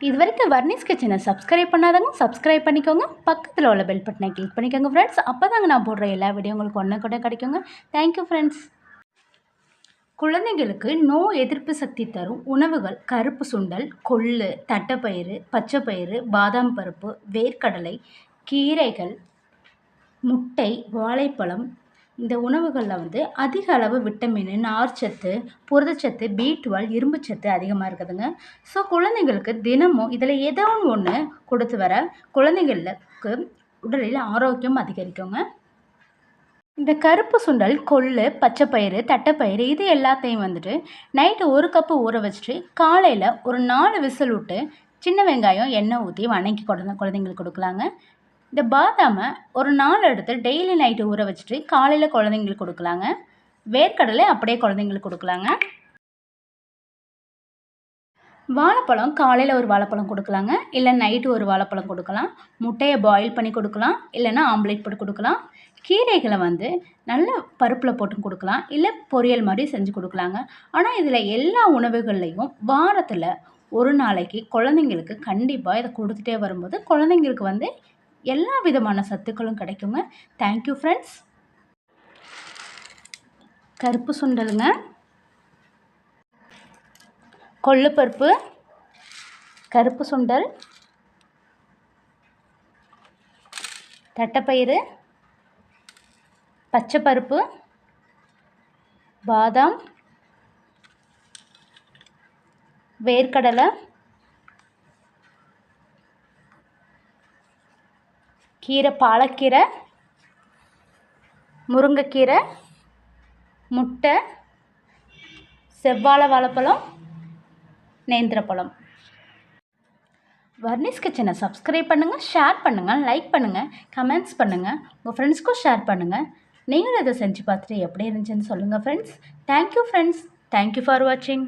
இது வரைக்கும் வர்னிஸ் கிச்சனை சப்ஸ்கிரைப் பண்ணாதவங்க சப்ஸ்கிரைப் பண்ணிக்கோங்க. பக்கத்தில் உள்ள பெல் பட்டனை கிளிக் பண்ணிக்கோங்க ஃப்ரெண்ட்ஸ் அப்போ தாங்க நான் போடுற எல்லா வீடியோ உங்களுக்கு ஒன்று கூட கிடைக்குங்க. தேங்க்யூ ஃப்ரெண்ட்ஸ் குழந்தைகளுக்கு நோய் எதிர்ப்பு சக்தி தரும் உணவுகள் கருப்பு சுண்டல் கொள்ளு தட்டைப்பயிறு பச்சைப்பயிறு பாதாம் பருப்பு வேர்க்கடலை கீரைகள் முட்டை வாழைப்பழம் இந்த உணவுகளில் வந்து அதிக அளவு விட்டமின் நார்ச்சத்து புரதச்சத்து பி டுவெல் இரும்புச்சத்து அதிகமாக இருக்குதுங்க. ஸோ குழந்தைங்களுக்கு தினமும் இதில் ஏதோ ஒன்று கொடுத்து வர குழந்தைங்களுக்கு உடலில் ஆரோக்கியம் அதிகரிக்குங்க. இந்த கருப்பு சுண்டல் கொள்ளு பச்சைப்பயிறு தட்டைப்பயிறு இது எல்லாத்தையும் வந்துட்டு நைட்டு ஒரு கப்பு ஊற வச்சுட்டு காலையில் ஒரு நாலு விசில் விட்டு சின்ன வெங்காயம் எண்ணெய் ஊற்றி வணக்கி குழந்தை குழந்தைங்களுக்கு கொடுக்கலாங்க. இந்த பாதாமை ஒரு நாள் எடுத்து டெய்லி நைட்டு ஊற வச்சுட்டு காலையில் குழந்தைங்களுக்கு கொடுக்கலாங்க. வேர்க்கடலை அப்படியே குழந்தைங்களுக்கு கொடுக்கலாங்க. வாழைப்பழம் காலையில் ஒரு வாழைப்பழம் கொடுக்கலாங்க. இல்லை நைட்டு ஒரு வாழைப்பழம் கொடுக்கலாம். முட்டையை பாயில் பண்ணி கொடுக்கலாம். இல்லைன்னா ஆம்லேட் போட்டு கொடுக்கலாம். கீரைகளை வந்து நல்ல பருப்பில் போட்டு கொடுக்கலாம். இல்லை பொரியல் மாதிரி செஞ்சு கொடுக்கலாங்க. ஆனால் இதில் எல்லா உணவுகள்லையும் வாரத்தில் ஒரு நாளைக்கு குழந்தைங்களுக்கு கண்டிப்பாக இதை கொடுத்துட்டே வரும்போது குழந்தைங்களுக்கு வந்து எல்லா விதமான சத்துக்களும் கிடைக்குங்க. தேங்க்யூ ஃப்ரெண்ட்ஸ் கருப்பு சுண்டலுங்க. கொள்ளுப்பருப்பு கருப்பு சுண்டல். தட்டைப்பயிறு. பச்சைப்பருப்பு பாதாம். வேர்க்கடலை. கீரை பாலக்கீரை முருங்கைக்கீரை முட்டை செவ்வாழை வாழைப்பழம் நேந்திரப்பழம். வர்னிஸ் கிச்சனை சப்ஸ்கிரைப் பண்ணுங்கள் ஷேர் பண்ணுங்கள் லைக் பண்ணுங்கள் கமெண்ட்ஸ் பண்ணுங்கள் உங்கள் ஃப்ரெண்ட்ஸ்க்கும் ஷேர் பண்ணுங்கள் நீங்களும் இதை செஞ்சு பார்த்துட்டு எப்படி இருந்துச்சுன்னு சொல்லுங்கள் friends thank you friends thank you for வாட்சிங்